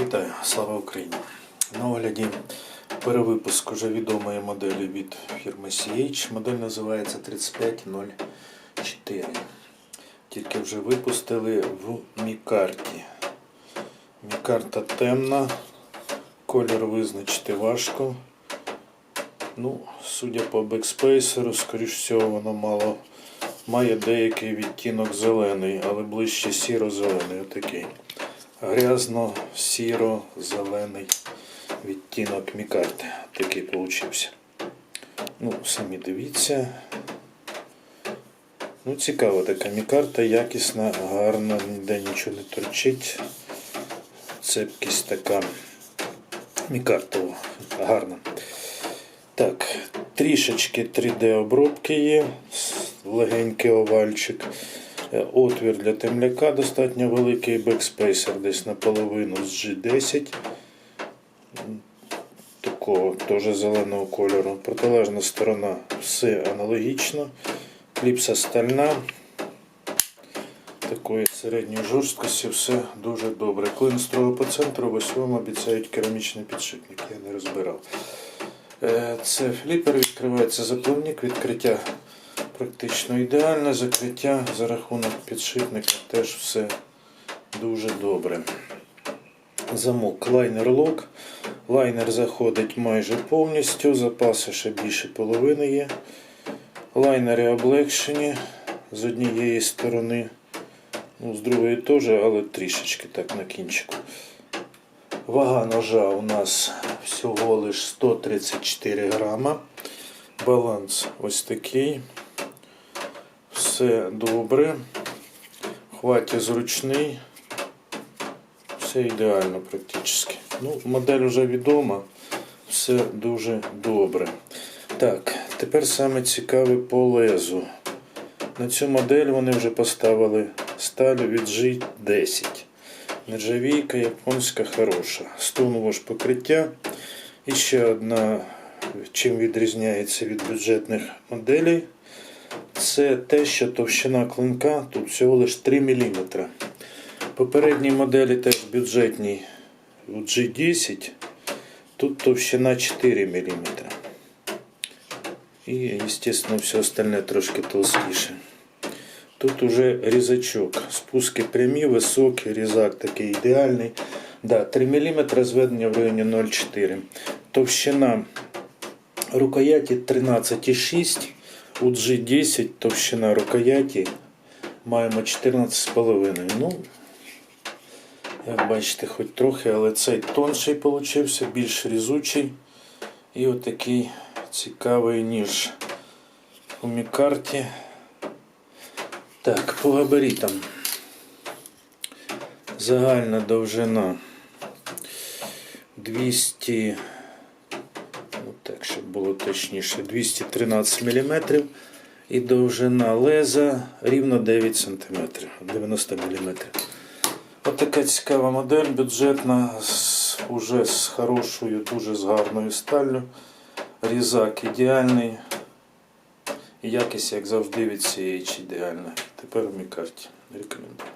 Вітаю, слава Україні! На огляді перевипуск уже відомої моделі від фірми CH. Модель називається 3504. Тільки вже випустили в мікарті. Мікарта темна, колір визначити важко. Ну, судя по бекспейсеру, скоріш всього, воно мало має деякий відтінок зелений, але ближче сіро-зелений. Отакий. Грязно-сіро-зелений відтінок мікарти. Такий получився. Ну, самі дивіться. Ну, цікава така мікарта, якісна, гарна, ніде нічого не торчить. Цепкість така мікартова, гарна. Так, трішечки 3D-обробки є, легенький овальчик. Е, Отвір для темляка достатньо великий, бекспейсер десь наполовину з G10. Такого теж зеленого кольору. Протилежна сторона все аналогічно. Кліпса стальна. Такої середньої жорсткості все дуже добре. Клин строго по центру, ось вам обіцяють керамічний підшипник, я не розбирав. Е, Це фліпер, відкривається запливник, відкриття практично ідеальне, закриття за рахунок підшипника теж все дуже добре. Замок лайнер лок. Лайнер заходить майже повністю, запаси ще більше половини є. Лайнери облегшені з однієї сторони, ну, з другої теж, але трішечки так на кінчику. Вага ножа у нас всього лиш 134 грама. Баланс ось такий. Все добре. Хваті зручний. Все ідеально практично. Ну, модель вже відома. Все дуже добре. Так, тепер саме цікаве по лезу. На цю модель вони вже поставили сталь від G10. Нержавійка японська хороша. Стонове ж покриття. І ще одна, чим відрізняється від бюджетних моделей, це те, що товщина клинка тут всього лише 3 мм. Попередній моделі теж бюджетній у G10, тут товщина 4 мм. І, звісно, все остальне трошки толстіше. Тут уже різачок. Спуски прямі, високі, різак такий ідеальний. Да, 3 мм зведення в районі 0,4. Товщина рукояті 13,6. У G10 товщина рукояті маємо 14,5. Ну, як бачите, хоч трохи, але цей тонший получився, більш різучий. І отакий цікавий ніж у мікарті. Так, по габаритам. Загальна довжина 200, ну так, щоб було точніше, 213 мм. І довжина леза рівно 9 см, 90 мм. Ось така цікава модель, бюджетна, уже з хорошою, дуже з гарною сталлю. Різак ідеальний. І якість, як завжди, від CH ідеальна. Тепер в мікарті. Рекомендую.